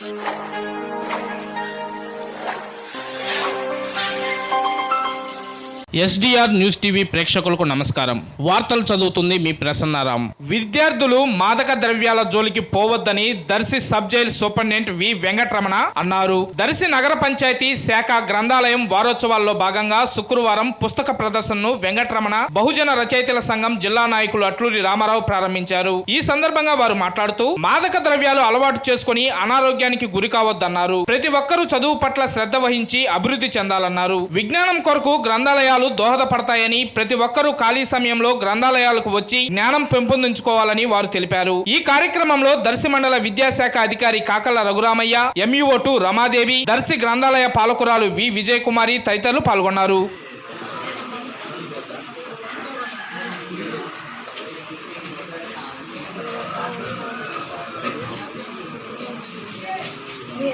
Música SDR news TV ప్రేక్షకులకు నమస్కారం. వార్తలు చదువుతుంది మీ ప్రసన్నారాం. విద్యార్థులు మాదక ద్రవ్యాల జోలికి పోవద్దని Darsi sub jail superintendent V Venkataramana అన్నారు. దర్శి నగర పంచాయతీ శాఖ గ్రంథాలయం వారోత్సవాల్లో భాగంగా శుక్రవారం పుస్తక ప్రదర్శనను వెంకటరమణ బహుజన రచయితల సంఘం జిల్లా నాయకులు అట్లూరి రామారావు ప్రారంభించారు. ఈ సందర్భంగా వారు మాట్లాడుతూ మాదక ద్రవ్యాలు అలవాటు చేసుకుని అనారోగ్యానికి గురి కావద్దన్నారు. ప్రతి ఒక్కరూ చదువు పట్ల శ్రద్ధ వహించి అభివృద్ధి చెందాలన్నారు. విజ్ఞానం కొరకు గ్రంథాలయాలు దోహదపడతాయని ప్రతి ఒక్కరూ ఖాళీ సమయంలో గ్రంథాలయాలకు వచ్చి జ్ఞానం పెంపొందించుకోవాలని వారు తెలిపారు. ఈ కార్యక్రమంలో దర్శి మండల విద్యాశాఖ అధికారి కాకల రఘురామయ్య ఎంఈఓ టు రమాదేవి దర్శి గ్రంథాలయ పాలకురాలు వి విజయ్ కుమారి తదితరులు పాల్గొన్నారు.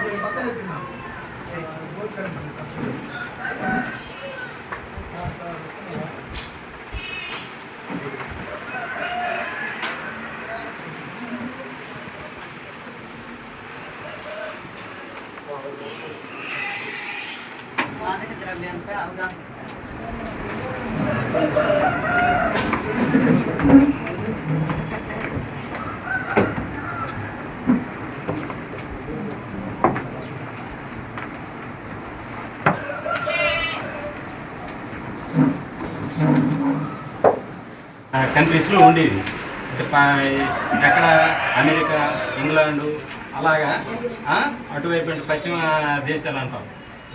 కాల్ కాల్ చెప్పండి మాదక ద్రవ్యంపై అవగాహన కంట్రీస్లో ఉండేది ఎక్కడ? అమెరికా ఇంగ్లాండు అలాగా అటువైపు పశ్చిమ దేశాలు అంటాం.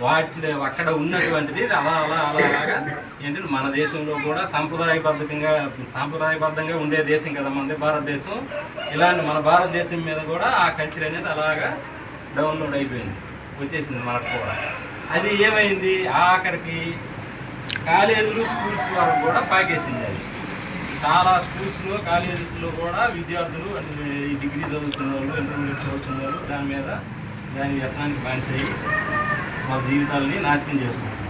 వాటి అక్కడ ఉన్నటువంటిది అలా అలా అలా అలాగా ఏంటంటే మన దేశంలో కూడా సాంప్రదాయబద్ధంగా సాంప్రదాయబద్ధంగా ఉండే దేశం కదా మనది భారతదేశం. ఇలాంటి మన భారతదేశం మీద కూడా ఆ కల్చర్ అనేది అలాగా డౌన్లోడ్ అయిపోయింది. వచ్చేసింది మనకు కూడా. అది ఏమైంది? ఆఖరికి కాలేజీలు స్కూల్స్ వరకు కూడా పాకేసింది అది. చాలా స్కూల్స్లో కాలేజెస్లో కూడా విద్యార్థులు అంటే ఈ డిగ్రీ చదువుతున్న వాళ్ళు ఇంటర్మీడియట్ చదువుతున్న వాళ్ళు దాని మీద దాని వ్యసనానికి బానిస మా వాళ్ళ జీవితాలని నాశనం చేసుకుంటున్నారు.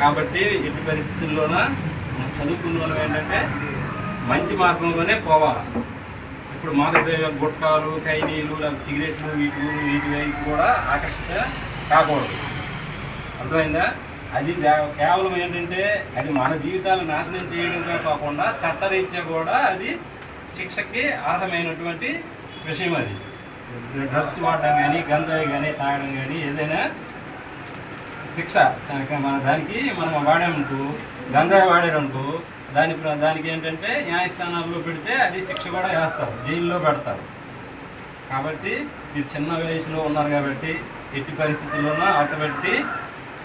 కాబట్టి ఎట్టి పరిస్థితుల్లోన చదువుకున్న వాళ్ళు ఏంటంటే మంచి మార్గంలోనే పోవాలి. ఇప్పుడు మాదక గుట్కాలు ఖైనీలు లేదా సిగరెట్లు వీటి వీటి వైపు కూడా ఆకర్షిత కాకూడదు. అర్థమైందా? అది కేవలం ఏంటంటే అది మన జీవితాలను నాశనం చేయడమే కాకుండా చట్టరీత్యా కూడా అది శిక్షకి అర్హమైనటువంటి విషయం అది. డ్రగ్స్ వాడడం కానీ గంజాయి కానీ తాగడం కానీ ఏదైనా శిక్ష మన దానికి మనం వాడామనుకో గంజాయి వాడారనుకో దాని ప్ర- దానికి ఏంటంటే న్యాయస్థానాల్లో పెడితే అది శిక్ష కూడా వేస్తారు జైల్లో పెడతారు. కాబట్టి మీరు చిన్న వయసులో ఉన్నారు కాబట్టి ఎట్టి పరిస్థితుల్లోనూ అటువంటి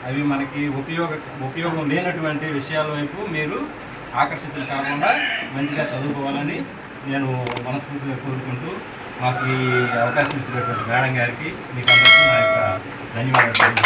అవి మనకి ఉపయోగ ఉపయోగం లేనటువంటి విషయాల వైపు మీరు ఆకర్షితులు కాకుండా మంచిగా చదువుకోవాలని నేను మనస్ఫూర్తిగా కోరుకుంటూ మాకు ఈ అవకాశం ఇచ్చినటువంటి మేడం గారికి మీకు అందరికీ నా యొక్క ధన్యవాదాలు.